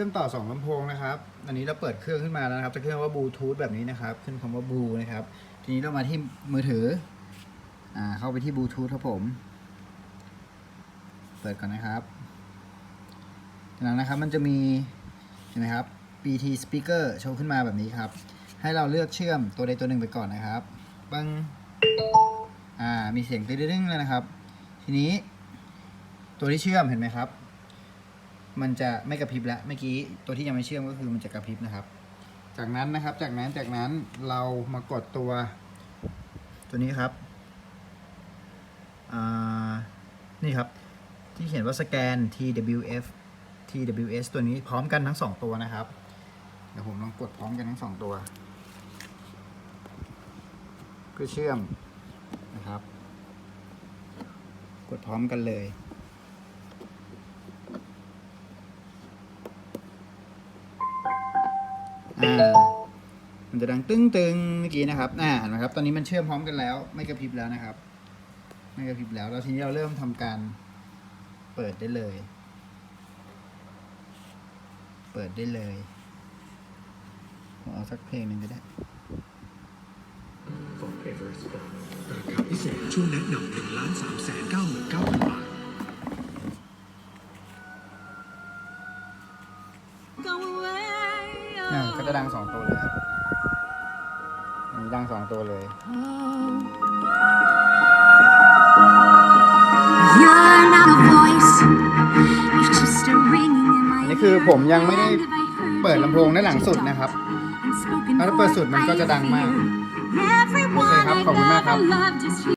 เครื่องต่อสองลำโพงนะครับ อันนี้เราเปิดเครื่องขึ้นมาแล้วนะครับ จะขึ้นว่าบลูทูธแบบนี้นะครับ ขึ้นคำว่าบลูนะครับ ทีนี้เรามาที่มือถือ อ่า เข้าไปที่บลูทูธครับผม เปิดก่อนนะครับ จากนั้นนะครับ มันจะมี เห็นไหมครับ BT speaker โชว์ขึ้นมาแบบนี้ครับ ให้เราเลือกเชื่อมตัวใดตัวหนึ่งไปก่อนนะครับปัง อ่า มีเสียงตึ้งๆเลยนะครับ ทีนี้ ตัวที่เชื่อมเห็นไหมครับ มันจะไม่กระพริบแล้วเมื่อกี้ตัวที่ยังไม่เชื่อมก็คือมันจะกระพริบนะครับ จากนั้นนะครับจากนั้นจากนั้นเรามากดตัว ตัวนี้ครับนี่ครับที่เขียนว่าสแกน TWF TWS ตัวนี้พร้อมกันทั้งสองตัวนะครับ เดี๋ยวผมลองกดพร้อมกันทั้งสองตัวเพื่อเชื่อมนะครับ กดพร้อมกันเลย อ่า มันจะดังตึ้งตึงๆเมื่อกี้นะครับอ่าเห็นไหมครับ ตอนนี้มันเชื่อมพร้อมกันแล้ว ไม่กระพริบแล้วนะครับ ไม่กระพริบแล้ว แล้วทีนี้เราเริ่มทำการเปิดได้เลย เปิดได้เลยผมเอาสักเพลงหนึ่งก็ได้ Forever Sport ราคาพิเศษช่วงแนะนำ1ล้าน3แสน9หมื่น9พันบาท Go away. อ่าก็จะดังสองตัวเลยครับอันนี้ดังสองตัวเลย You're not a voice. You're just a ringing in my อันนี้คือผมยังไม่ได้ ear. And if I heard เปิดลำโพงด้านหลังสุดนะครับ unspoken ถ้าเปิดสุดมันก็จะดังมาก Everyone โอเคครับขอบคุณมากครับ